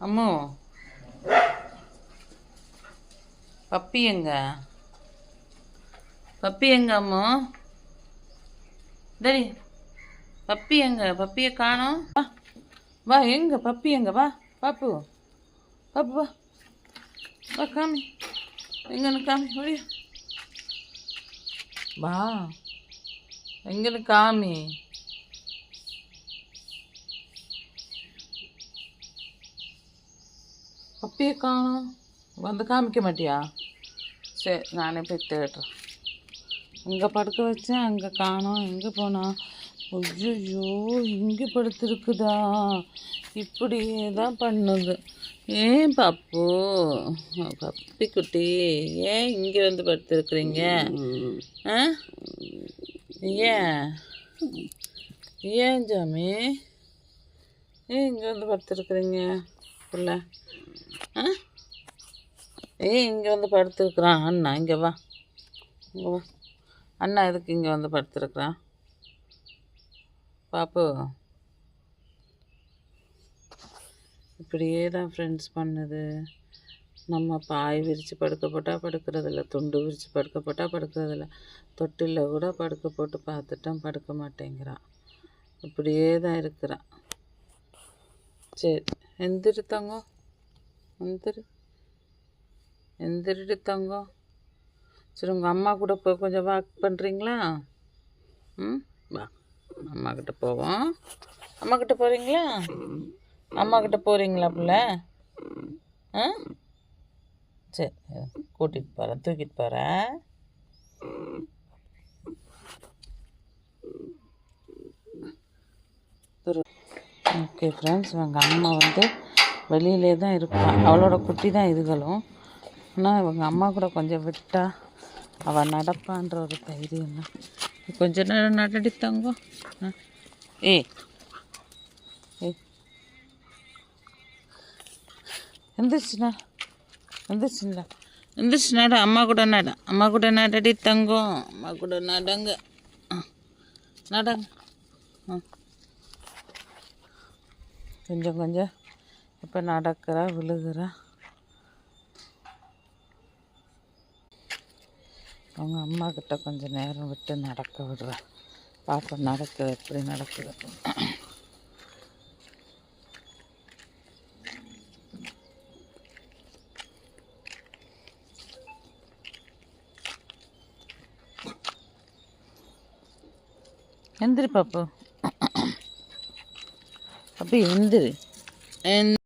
Ammu. Puppy எங்க? Puppy எங்க அம்மு? டேய் பப்பி எங்க? பப்பியை காணும். வா. வா எங்க? பப்பி எங்க? வா பாப்பு. பாப்பு வா. வா காமி. எங்கன்னு காமி ஒழிய வா. எங்கன்னு காமி. பப்பியை காணோம் வந்து காமிக்க மாட்டியா? சரி நானே போய் தேடுறேன். இங்கே படுக்க வச்சேன் அங்கே காணோம் எங்கே போனா ஐயோ இங்கே படுத்துருக்குதா? இப்படியே தான் பண்ணுது. ஏன் பாப்பு? பப்பி குட்டி ஏன் இங்கே வந்து படுத்துருக்குறீங்க? ஆ? ஏன்? ஏன் ஜாமி? ஏன் இங்கே வந்து படுத்துருக்குறீங்க? பிள்ளை. ஆ? ஏய் இங்கே வந்து படுத்துருக்குறான் அண்ணா. இங்கே வா. இங்கே வா. அண்ணா எதுக்கு இங்கே வந்து படுத்துருக்குறான்? பாப்பு. இப்படியே தான் ஃப்ரெண்ட்ஸ் பண்ணுது. நம்ம பாய் விரித்து படுக்க போட்டால் படுக்கிறதில்ல துண்டு விரித்து படுக்க போட்டால் படுக்கிறதில்ல தொட்டிலில் கூட படுக்க போட்டு பார்த்துட்டோம் படுக்க மாட்டேங்கிறான். இப்படியே தான் இருக்கிறான். சரி. எந்திரி தங்கம் எந்திரி தங்கோ தங்கம் சரி உங்கள் அம்மா கூட போய் கொஞ்சம் வாக் பண்ணுறீங்களா ம் வா அம்மாக்கிட்ட போவோம் அம்மாக்கிட்ட போகிறீங்களா அம்மாக்கிட்ட போகிறீங்களா பிள்ளை ஆ சரி கூட்டிகிட்டு போகிறேன் தூக்கிட்டு போகிறேன் ஓகே ஃப்ரெண்ட்ஸ் எங்கள் அம்மா வந்து வெளியிலே தான் இருப்பாள் அவளோட குட்டி தான் இதுகளும். ஆனால் இவங்க அம்மா கூட கொஞ்சம் விட்டா அவள் நடப்பான்ற ஒரு தைரியம் தான். கொஞ்ச நேரம் நடடி தங்கோ. ஆ. எந்திரிச்சுண்ணா எந்திரிச்சுங்களா எந்திரிச்சு நட அம்மா கூட நட. அம்மா கூட நடடி தங்கம் அம்மா கூட நடங்க. நடங்க. ஆ. கொஞ்சம் கொஞ்சம். இப்போ நடக்கிறா விழுகிறா? அவங்க அம்மா கிட்ட கொஞ்சம் நேரம் விட்டு நடக்க விடுறா. பாப்பா நடக்குது எப்படி நடக்குது? எந்திரி பாப்பு. அப்படி எந்திரி எந்